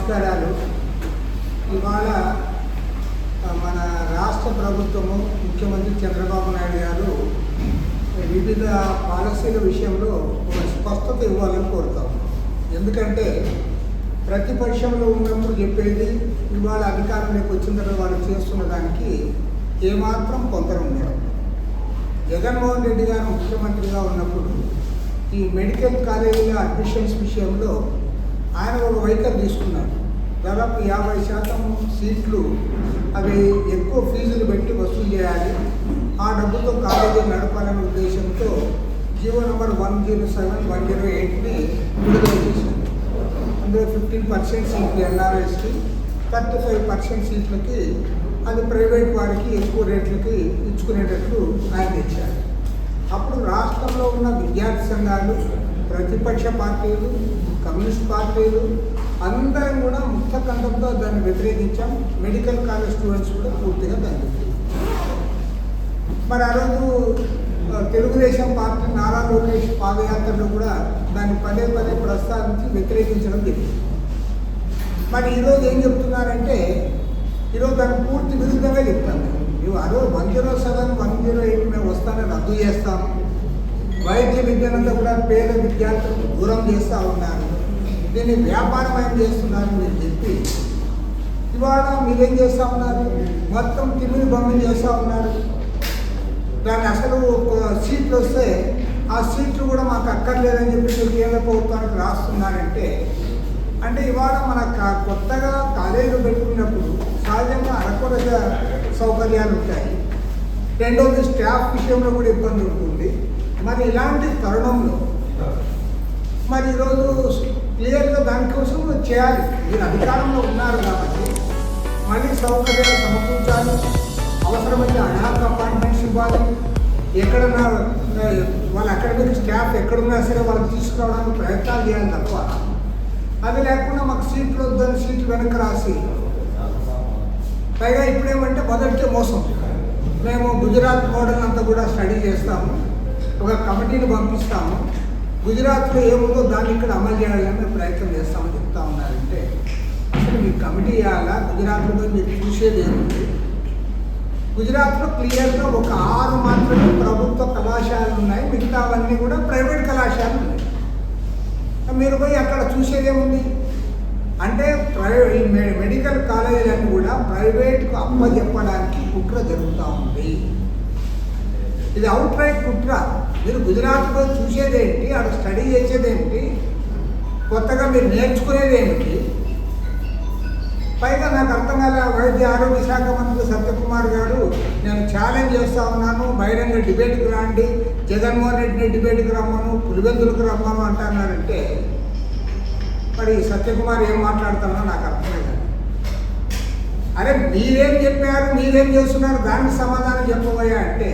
నమస్కారాలు. ఇవాళ మన రాష్ట్ర ప్రభుత్వము ముఖ్యమంత్రి చంద్రబాబు నాయుడు గారు వివిధ పాలసీల విషయంలో ఒక స్పష్టత ఇవ్వాలని కోరుతాం. ఎందుకంటే ప్రతిపక్షంలో ఉన్నప్పుడు చెప్పేది ఇవాళ అధికారంలోకి వచ్చిన తర్వాత వాళ్ళు చేస్తున్న దానికి ఏమాత్రం కొందరు ఉండడం. జగన్మోహన్ రెడ్డి గారు ముఖ్యమంత్రిగా ఉన్నప్పుడు ఈ మెడికల్ కాలేజీల అడ్మిషన్స్ విషయంలో ఆయన ఒక వైఖరి తీసుకున్నారు. దాదాపు యాభై శాతం సీట్లు అవి ఎక్కువ ఫీజులు పెట్టి వసూలు చేయాలి ఆ డబ్బుతో కాలేజీ నడపాలనే ఉద్దేశంతో GO number one zero seven one zero ఎయిట్ని విడుదల చేశారు. అందులో ఫిఫ్టీన్ పర్సెంట్ సీట్లు ఎన్ఆర్ఎస్కి థర్టీ ఫైవ్ పర్సెంట్ సీట్లకి అది ప్రైవేట్ వారికి ఎక్కువ రేట్లకి ఇచ్చుకునేటట్లు ఆయన తెచ్చారు. అప్పుడు రాష్ట్రంలో ఉన్న విద్యార్థి సంఘాలు ప్రతిపక్ష పార్టీలు కమ్యూనిస్ట్ పార్టీలు అందరం కూడా ముక్త కంఠంతో దాన్ని వ్యతిరేకించాం. మెడికల్ కాలేజ్ స్టూడెంట్స్ కూడా పూర్తిగా దాన్ని మరి ఆ రోజు తెలుగుదేశం పార్టీ నారా లోకేష్ పాదయాత్రలో కూడా దాన్ని పదే పదే ప్రస్తావించి వ్యతిరేకించడం జరిగింది. మరి ఈరోజు ఏం చెప్తున్నారంటే ఈరోజు దాన్ని పూర్తి విరుద్ధంగా చెప్తాను. ఇవి అదో one zero seven one zero eight మేము వస్తానని రద్దు చేస్తాము. వైద్య విద్యనంతా కూడా పేద విద్యార్థులకు దూరం చేస్తూ ఉన్నారు. దీన్ని ఏం చేస్తున్నారని మీరు చెప్పి ఇవాళ మీరేం చేస్తూ ఉన్నారు? మొత్తం తిమ్మిని బొమ్మని చేస్తూ ఉన్నారు. దాన్ని అసలు ఒక సీట్లు వస్తే ఆ సీట్లు కూడా మాకు అక్కర్లేదని చెప్పి కేంద్ర ప్రభుత్వానికి రాస్తున్నారంటే అంటే ఇవాళ మన కా- కొత్తగా కాలేజీలు పెట్టుకున్నప్పుడు సహజంగా అరకొరగా సౌకర్యాలు ఉంటాయి. రెండోది స్టాఫ్ విషయంలో కూడా ఇబ్బంది ఉంటుంది. మరి ఇలాంటి తరుణంలో మరి ఈరోజు క్లియర్గా దానికోసం చేయాలి. మీరు అధికారంలో ఉన్నారు కాబట్టి మళ్ళీ సౌకర్యాలు సమకూర్చాలి. అవసరమైతే అనాథ అపాయింట్మెంట్స్ ఇవ్వాలి. ఎక్కడన్నా వాళ్ళు వాళ్ళ అకాడమిక్ స్టాఫ్ ఎక్కడున్నా సరే వాళ్ళని తీసుకురావడానికి ప్రయత్నాలు చేయాలి తప్ప అది లేకుండా మాకు సీట్లు వద్దని సీట్లు వెనక్కి రాసి పైగా ఇప్పుడేమంటే మొదటికే మోసం. మేము గుజరాత్ మోడల్ అంతా కూడా స్టడీ చేస్తాము. ఒక కమిటీని పంపిస్తాము. గుజరాత్లో ఏముందో దాన్ని ఇక్కడ అమలు చేయాలని ప్రయత్నం చేస్తామని చెప్తా ఉన్నారంటే అసలు మీ కమిటీ ఇవ్వాలా గుజరాత్లో మీరు చూసేది ఏముంది? గుజరాత్లో క్లియర్గా ఒక ఆరు మాత్రమే ప్రభుత్వ కళాశాలలు ఉన్నాయి మిగతావన్నీ కూడా ప్రైవేట్ కళాశాలలు ఉన్నాయి. మీరు పోయి అక్కడ చూసేదేముంది అంటే ప్రైవేట్ ఈ మె- మెడికల్ కాలేజీలను కూడా ప్రైవేట్కు అప్పచెప్పడానికి కుట్ర జరుగుతూ ఉంది. ఇది అవుట్ రైట్ కుట్ర. మీరు గుజరాత్లో చూసేదేంటి? అక్కడ స్టడీ చేసేదేంటి? కొత్తగా మీరు నేర్చుకునేది ఏమిటి పైగా నాకు అర్థం కాలే వైద్య ఆరోగ్య శాఖ మంత్రి సత్యకుమార్ గారు నేను ఛాలెంజ్ చేస్తా ఉన్నాను బహిరంగ డిబేట్కి రాండి జగన్మోహన్ రెడ్డిని డిబేట్కి రమ్మను పులివెందులకు రమ్మను అంటున్నారంటే మరి సత్యకుమార్ ఏం మాట్లాడుతున్నా నాకు అర్థం కాదు అరే మీరేం చెప్పారు మీరేం చేస్తున్నారు దానికి సమాధానం చెప్పబోయా అంటే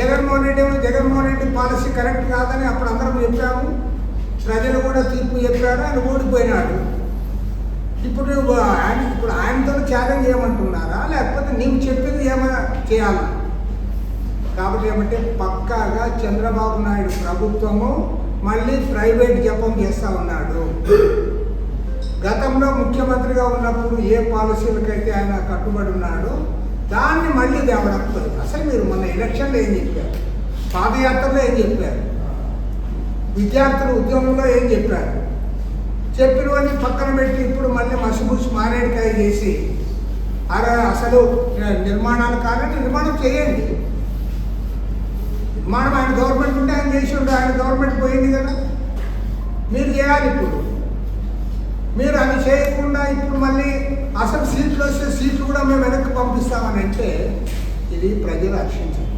జగన్మోహన్ రెడ్డి ఏమో జగన్మోహన్ రెడ్డి పాలసీ కరెక్ట్ కాదని అప్పుడు అందరం చెప్పాము. ప్రజలు కూడా తీర్పు చెప్పారు ఆయన ఓడిపోయినాడు. ఇప్పుడు ఆయన ఇప్పుడు ఆయనతో ఛాలెంజ్ చేయమంటున్నారా లేకపోతే నీవు చెప్పింది ఏమైనా చేయాలా? కాబట్టి ఏమంటే పక్కాగా చంద్రబాబు నాయుడు ప్రభుత్వము మళ్ళీ ప్రైవేట్ జపం చేస్తూ ఉన్నాడు. గతంలో ముఖ్యమంత్రిగా ఉన్నప్పుడు ఏ పాలసీలకైతే ఆయన కట్టుబడి ఉన్నాడో దాన్ని మళ్ళీ తేవడం అసలు మీరు మొన్న ఎలక్షన్లో ఏం చెప్పారు? పాదయాత్రలో ఏం చెప్పారు? విద్యార్థులు ఉద్యమంలో ఏం చెప్పారు? చెప్పినవన్నీ పక్కన పెట్టి ఇప్పుడు మళ్ళీ మసిబూసి మారేడుకాయ చేసి అరే అసలు నిర్మాణాలు కానీ నిర్మాణం చేయండి. నిర్మాణం ఆయన గవర్నమెంట్ ఉంటే ఆయన చేసి ఉంటే ఆయన గవర్నమెంట్ పోయింది కదా. మీరు చేయాలి ఇప్పుడు. మీరు అది చేయకుండా ఇప్పుడు మళ్ళీ అసలు సీట్లు వస్తే సీట్లు కూడా మేము వెనక్కి పంపిస్తామని అంటే ఇది ప్రజలు రక్షించారు.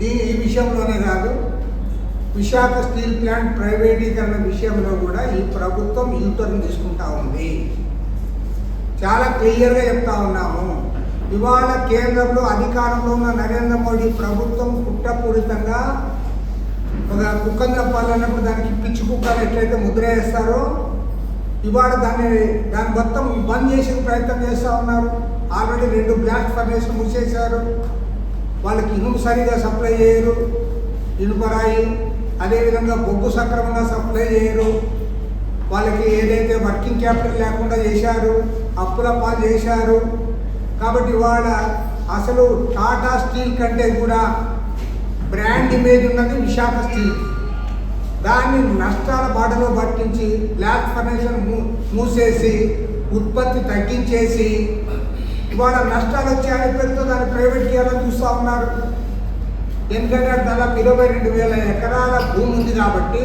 దీని ఈ విషయంలోనే కాదు విశాఖ స్టీల్ ప్లాంట్ ప్రైవేటీకరణ విషయంలో కూడా ఈ ప్రభుత్వం యూటర్న్ తీసుకుంటా ఉంది. చాలా క్లియర్గా చెప్తా ఉన్నాము. ఇవాళ కేంద్రంలో అధికారంలో ఉన్న నరేంద్ర మోడీ ప్రభుత్వం కుట్రపూరితంగా ఒక కుక్కను చెప్పాలన్నప్పుడు దానికి పిచ్చి కుక్కలు ఎట్లయితే ముద్ర వేస్తారో ఇవాళ దాన్ని దాన్ని మొత్తం బంద్ చేసే ప్రయత్నం చేస్తూ ఉన్నారు. ఆల్రెడీ రెండు బ్లాస్ట్ ఫర్నేస్ మూసేశారు. వాళ్ళకి ఇనుము సరిగా సప్లై చేయరు. ఇనుపరాయి అదేవిధంగా బొగ్గు సక్రమంగా సప్లై చేయరు. వాళ్ళకి ఏదైతే వర్కింగ్ క్యాపిటల్ లేకుండా చేశారు అప్పుల పాలు చేశారు. కాబట్టి ఇవాళ అసలు టాటా స్టీల్ కంటే కూడా బ్రాండ్ ఇమేజ్ ఉన్నది విశాఖ స్టీల్ దాన్ని నష్టాల బాటలో పట్టించి బ్లాక్ ఫర్నేషన్ మూసేసి ఉత్పత్తి తగ్గించేసి ఇవాళ నష్టాలు వచ్చాయని పేరుతో దాన్ని ప్రైవేట్ చేయాలని చూస్తూ ఉన్నారు. ఎందుకంటే దాదాపు ఇరవై రెండు వేల ఎకరాల భూమి ఉంది కాబట్టి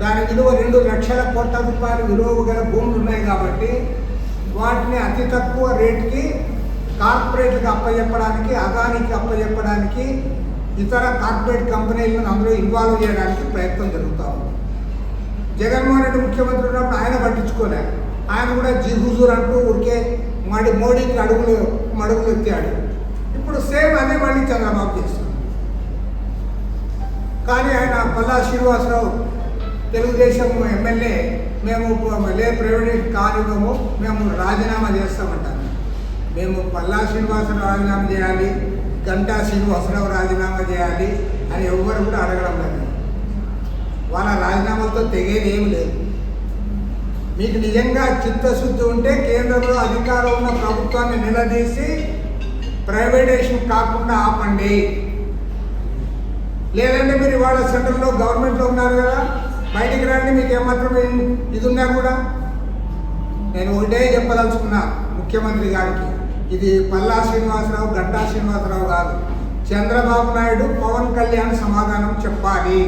దాని విలువ రెండు లక్షల కోట్ల రూపాయల విలువ గల భూములు ఉన్నాయి కాబట్టి వాటిని అతి తక్కువ రేటుకి కార్పొరేట్లకు అప్పచెప్పడానికి అదానికి అప్పచెప్పడానికి ఇతర కార్పొరేట్ కంపెనీలను అందులో ఇన్వాల్వ్ చేయడానికి ప్రయత్నం జరుగుతూ ఉంది. జగన్మోహన్ రెడ్డి ముఖ్యమంత్రి ఉన్నప్పుడు ఆయన పట్టించుకోలే. ఆయన కూడా జీ హుజూర్ అంటూ ఊరికే మడి మోడీకి అడుగులు మడుగులు ఎత్తాడు. ఇప్పుడు సేమ్ అదే మళ్ళీ చంద్రబాబు చేస్తాడు. కానీ ఆయన పల్లా శ్రీనివాసరావు తెలుగుదేశం ఎమ్మెల్యే మేము లే ప్రైవేట్ కానివ్వము మేము రాజీనామా చేస్తామంటారు. మేము పల్లా శ్రీనివాసరావు రాజీనామా చేయాలి. గంటా శ్రీనివాసరావు రాజీనామా చేయాలి అని ఎవ్వరు కూడా అడగడం లేదు. వాళ్ళ రాజీనామాలతో తెగేది ఏమి లేదు. మీకు నిజంగా చిత్తశుద్ధి ఉంటే కేంద్రంలో అధికారం ఉన్న ప్రభుత్వాన్ని నిలదీసి ప్రైవేటేషన్ కాకుండా ఆపండి. లేదంటే మీరు ఇవాళ సెంట్రల్లో గవర్నమెంట్లో ఉన్నారు కదా బయటికి రండి మీకు ఏమాత్రం ఇది ఉన్నా కూడా. నేను ఒకటే చెప్పదలుచుకున్నా ముఖ్యమంత్రి గారికి. ఇది పల్లా శ్రీనివాసరావు గంటా శ్రీనివాసరావు కాదు. చంద్రబాబు నాయుడు పవన్ కళ్యాణ్ సమాధానం చెప్పాలి.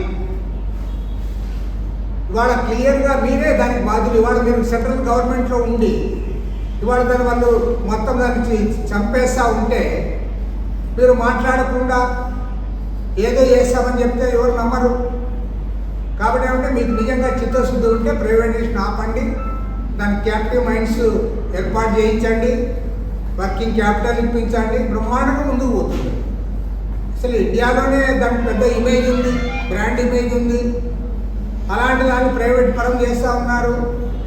ఇవాళ క్లియర్గా మీరే దానికి బాధ్యులు. ఇవాళ మీరు సెంట్రల్ గవర్నమెంట్లో ఉండి ఇవాళ దాని వాళ్ళు మొత్తం దాన్ని చంపేస్తా ఉంటే మీరు మాట్లాడకుండా ఏదో చేస్తామని చెప్తే ఎవరు నమ్మరు. కాబట్టి ఏమంటే మీకు నిజంగా చిత్తశుద్ధి ఉంటే ప్రైవేటైజేషన్ ఆపండి. దాని క్యాప్టివ్ మైండ్స్ ఏర్పాటు చేయించండి. వర్కింగ్ క్యాపిటల్ ఇప్పించండి బ్రహ్మాండంగా ముందుకు పోతుంది. అసలు ఇండియాలోనే దానికి పెద్ద ఇమేజ్ ఉంది బ్రాండ్ ఇమేజ్ ఉంది. అలాంటి దాన్ని ప్రైవేట్ పరం చేస్తూ ఉన్నారు.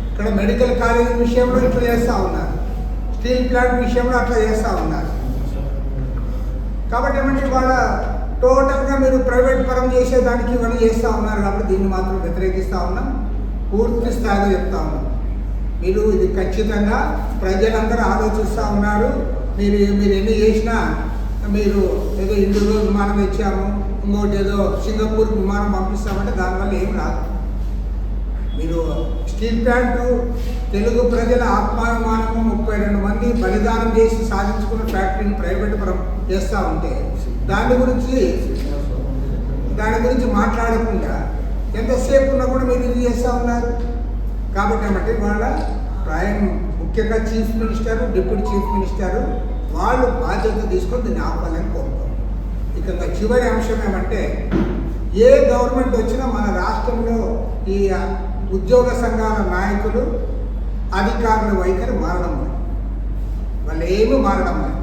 ఇక్కడ మెడికల్ కాలేజ్ విషయంలో ఇట్లా చేస్తూ ఉన్నారు. స్టీల్ ప్లాంట్ విషయంలో అట్లా చేస్తూ ఉన్నారు. కాబట్టి ఏమంటే ఇవాళ టోటల్గా మీరు ప్రైవేట్ పరం చేసేదానికి ఇవన్నీ చేస్తూ ఉన్నారు కాబట్టి దీన్ని మాత్రం వ్యతిరేకిస్తూ ఉన్నాం. పూర్తి స్థాయిలో చెప్తా ఉన్నాం. మీరు ఇది ఖచ్చితంగా ప్రజలందరూ ఆలోచిస్తూ ఉన్నారు. మీరు మీరు ఎన్ని చేసినా మీరు ఏదో ఇండిగో విమానం ఇచ్చాము ఇంకోటి ఏదో సింగపూర్ విమానం పంపిస్తామంటే దానివల్ల ఏం రాదు. మీరు స్టీల్ ప్లాంట్ తెలుగు ప్రజల ఆత్మాభిమానము ముప్పై రెండు మంది బలిదానం చేసి సాధించుకున్న ఫ్యాక్టరీని ప్రైవేట్ పరం చేస్తూ ఉంటే దాని గురించి దాని గురించి మాట్లాడకుండా ఎంతసేపు ఉన్నా కూడా మీరు ఇది చేస్తూ ఉన్నారు. కాబట్టి ఏమంటే వాళ్ళ ప్రైమ్ ముఖ్యంగా chief minister deputy chief minister వాళ్ళు బాధ్యత తీసుకొని దీన్ని ఆపాలని కోరుతాం ఇక చివరి అంశం ఏమంటే ఏ గవర్నమెంట్ వచ్చినా మన రాష్ట్రంలో ఈ ఉద్యోగ సంఘాల నాయకులు అధికారుల వైఖరి మారడం లేదు. వాళ్ళు ఏమీ మారడం లేదు.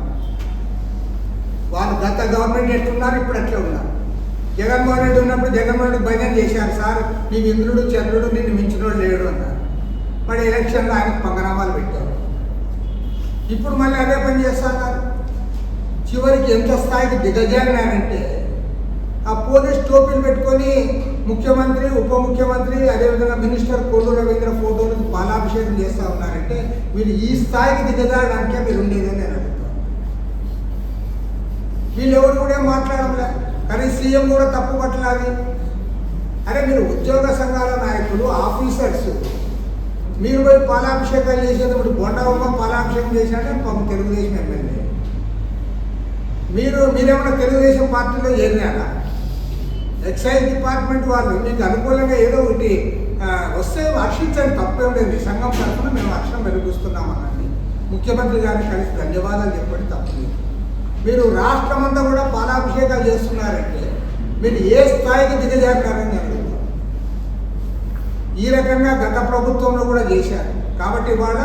వాళ్ళు గత గవర్నమెంట్ ఎట్లున్నారు ఇప్పుడు అట్లే ఉన్నారు జగన్మోహన్ రెడ్డి ఉన్నప్పుడు జగన్మోహన్ రెడ్డి భజన చేశారు సార్ నీవు ఇంద్రుడు చంద్రుడు నిన్ను మించినోడు లేడు అన్నారు మరి ఎలక్షన్లో ఆయనకు పంగనామాలు పెట్టారు. ఇప్పుడు మళ్ళీ అదే పని చేస్తున్నారు. చివరికి ఎంత స్థాయికి దిగజారినారంటే ఆ పోలీస్ టోపీలు పెట్టుకొని ముఖ్యమంత్రి ఉప ముఖ్యమంత్రి అదేవిధంగా మినిస్టర్ కొల్లు రవీంద్ర ఫోటోలకు బాలాభిషేకం చేస్తూ ఉన్నారంటే మీరు ఈ స్థాయికి దిగజారడానికే మీరు ఉండేదని నేను అడుగుతాను వీళ్ళెవరు కూడా మాట్లాడలే కానీ సీఎం కూడా తప్పు పట్టలేదు. అరే మీరు ఉద్యోగ సంఘాల నాయకులు ఆఫీసర్స్ మీరు పోయి పాలాభిషేకాలు చేసేటప్పుడు బొండవమ్మ పాలాభిషేకం చేసినట్టే పాపం తెలుగుదేశం ఎమ్మెల్యే. మీరు మీరేమన్నా తెలుగుదేశం పార్టీలో చేరినారా? ఎక్సైజ్ డిపార్ట్మెంట్ వాళ్ళు మీకు అనుకూలంగా ఏదో ఒకటి వస్తే హర్షించండి తప్పేం లేదు. మీ సంఘం తరఫున మేము హర్షం వెలిగిస్తున్నాం అనండి ముఖ్యమంత్రి గారిని కలిసి ధన్యవాదాలు చెప్పండి తప్పలేదు. మీరు రాష్ట్రం అంతా కూడా పాలాభిషేకాలు చేస్తున్నారంటే మీరు ఏ స్థాయికి దిగజారినారని అడుగుతాం ఈ రకంగా గత ప్రభుత్వంలో కూడా చేశారు. కాబట్టి ఇవాళ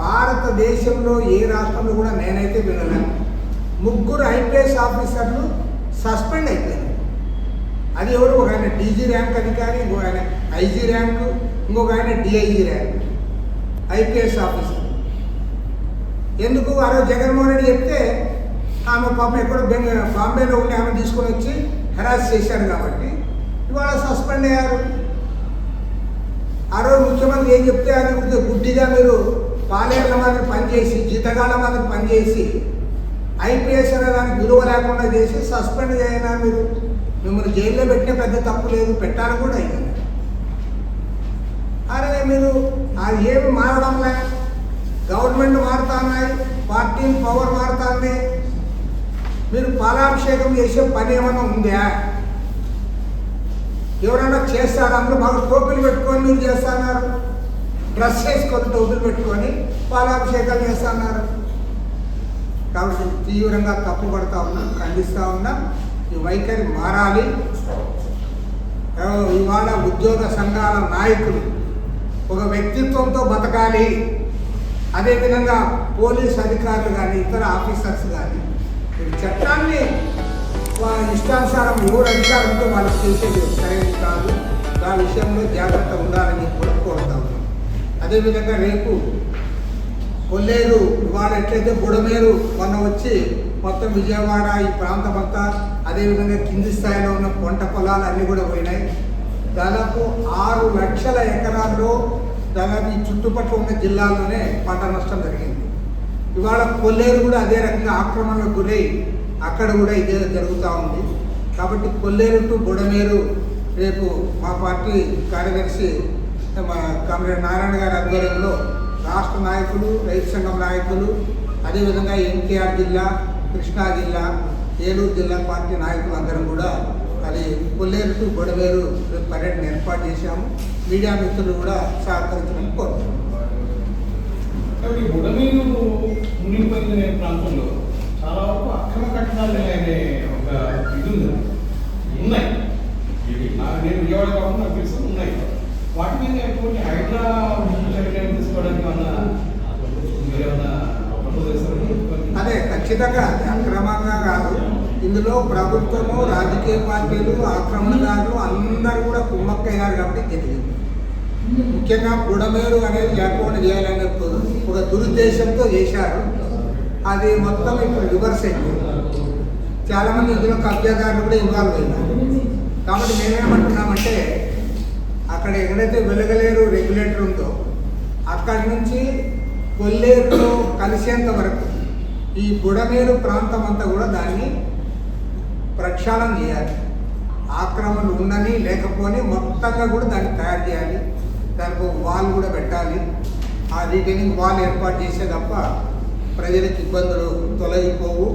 భారతదేశంలో ఏ రాష్ట్రంలో కూడా నేనైతే వినలేను. ముగ్గురు ఐపీఎస్ ఆఫీసర్లు సస్పెండ్ అయిపోయారు. అది ఎవరు? ఒక ఆయన డీజీ ర్యాంక్ అధికారి ఇంకొక ఆయన ఐజీ ర్యాంకు ఇంకొక ఆయన డిఐజీ ర్యాంక్. IPS officer. ఎందుకు? ఆ రోజు జగన్మోహన్ రెడ్డి చెప్తే ఆమె పాపం ఎక్కడో బెంగ బాంబేలో ఉండి ఆమె తీసుకొని వచ్చి హెరాస్ చేశారు కాబట్టి ఇవాళ సస్పెండ్ అయ్యారు. ఆ రోజు ముఖ్యమంత్రి ఏం చెప్తే అది గుడ్డి- గుడ్డిగా మీరు పాలేళ్ళ మాదిరి పనిచేసి జీతగాళ్ళ మాదిరి పనిచేసి ఐపీఎస్ అనే దానికి విలువ లేకుండా చేసి సస్పెండ్ చేయనా మీరు? మిమ్మల్ని జైల్లో పెట్టిన పెద్ద తప్పు లేదు పెట్టాలి కూడా అయింది అరే మీరు అది ఏమి మారడంలే గవర్నమెంట్ మారుతున్నాయి పార్టీ పవర్ మారుతుంది మీరు పాలాభిషేకం చేసే పని ఏమైనా ఉందా? ఎవరైనా చేస్తారు అందరూ బాగా టోపీలు పెట్టుకొని మీరు చేస్తున్నారు. డ్రెస్ వేసుకొని టోపీలు పెట్టుకొని పాలాభిషేకాలు చేస్తున్నారు. కాబట్టి తీవ్రంగా తప్పు పడతా ఉన్నాం ఖండిస్తూ ఉన్నాం. ఈ వైఖరి మారాలి. ఇవాళ ఉద్యోగ సంఘాల నాయకులు ఒక వ్యక్తిత్వంతో బతకాలి. అదేవిధంగా పోలీస్ అధికారులు కానీ ఇతర ఆఫీసర్స్ కానీ ఈ చట్టాన్ని వారి ఇష్టానుసారం మూడు అధికారంతో వాళ్ళకి చేసేది సరైనది కాదు. ఆ విషయంలో జాగ్రత్త ఉండాలని కూడా కోరుతా ఉన్నాం అదేవిధంగా రేపు కొల్లేరు ఇవాళ ఎట్లయితే బుడమేరు మొన్న వచ్చి మొత్తం విజయవాడ ఈ ప్రాంతం అంతా అదేవిధంగా కింది స్థాయిలో ఉన్న పంట పొలాలు అన్నీ కూడా పోయినాయి. దాదాపు ఆరు లక్షల ఎకరాల్లో దాదాపు ఈ చుట్టుపక్కల ఉన్న జిల్లాల్లోనే పంట నష్టం జరిగింది. ఇవాళ కొల్లేరు కూడా అదే రకంగా ఆక్రమణకు గురై అక్కడ కూడా ఇదే జరుగుతూ ఉంది. కాబట్టి కొల్లేరు టు బుడమేరు రేపు మా పార్టీ కార్యదర్శి మా కామ్రేడ్ నారాయణ గారి ఆధ్వర్యంలో రాష్ట్ర నాయకులు రైతు సంఘం నాయకులు అదేవిధంగా ఎన్టీఆర్ జిల్లా కృష్ణా జిల్లా ఏలూరు జిల్లా పార్టీ నాయకులు అందరం కూడా అది కొల్లేరు టు బుడమేరు రేపు పర్యటన ఏర్పాటు చేశాము. మీడియా మిత్రులు కూడా సహకరించడం కోరుతున్నాం. కాబట్టి బుడమేరు మునిగిపోయిన ప్రాంతంలో చాలా అక్రమ కట్టడాలు అనే ఒక ఇది ఉంది. ఉన్నాయి. ఇవి నాకు నేను విజయవాడ కాకుండా నాకు తెలుసు ఉన్నాయి. వాటి మీద ఎటువంటి హైడ్రా చర్యలు తీసుకోవడానికి ఏమన్నా మీరేమన్నా అదే ఖచ్చితంగా అక్రమంగా కాదు. ఇందులో ప్రభుత్వము రాజకీయ పార్టీలు ఆక్రమణదారులు అందరూ కూడా కుమ్మక్కయ్యారు కాబట్టి తెలియదు ముఖ్యంగా బుడమేరు అనేది లేకుండా చేయాలనే ఒక దురుద్దేశంతో చేశారు. అది మొత్తం ఇప్పుడు రివర్స్ అయింది. చాలామంది ఇందులో కబ్జాదారులు కూడా ఇన్వాల్వ్ అయినారు. కాబట్టి మేమేమంటున్నామంటే అక్కడ ఎక్కడైతే వెలగలేరు రెగ్యులేటర్ ఉందో అక్కడి నుంచి కొల్లేరులో కలిసేంత వరకు ఈ బుడమేరు ప్రాంతం అంతా కూడా దాన్ని ప్రక్షాళన చేయాలి. ఆక్రమణలు ఉండని లేకపోని మొత్తంగా కూడా దాన్ని తయారు చేయాలి. దానికి వాల్ కూడా పెట్టాలి. ఆ రిటైనింగ్ వాల్ ఏర్పాటు చేసే తప్ప ప్రజలకు ఇబ్బందులు తొలగిపోవు.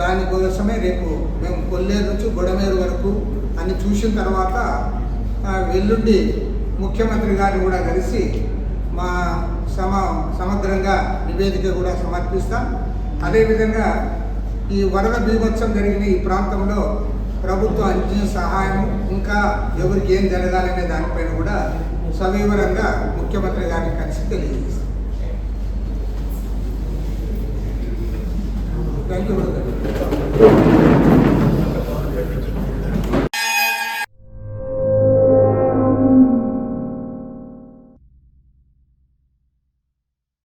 దానికోసమే రేపు మేము కొల్లేరు నుంచి గొడమేరు వరకు అని చూసిన తర్వాత వెల్లుండి ముఖ్యమంత్రి గారిని కూడా కలిసి మా సమ సమగ్రంగా నివేదిక కూడా సమర్పిస్తాం. అదేవిధంగా ఈ వరద బీభత్సం జరిగిన ఈ ప్రాంతంలో ప్రభుత్వం అందించిన సహాయం ఇంకా ఎవరికి ఏం జరగాలనే దానిపైన కూడా సవివరంగా ముఖ్యమంత్రి గారిని కలిసి తెలియజేస్తాం. Ben görmedim.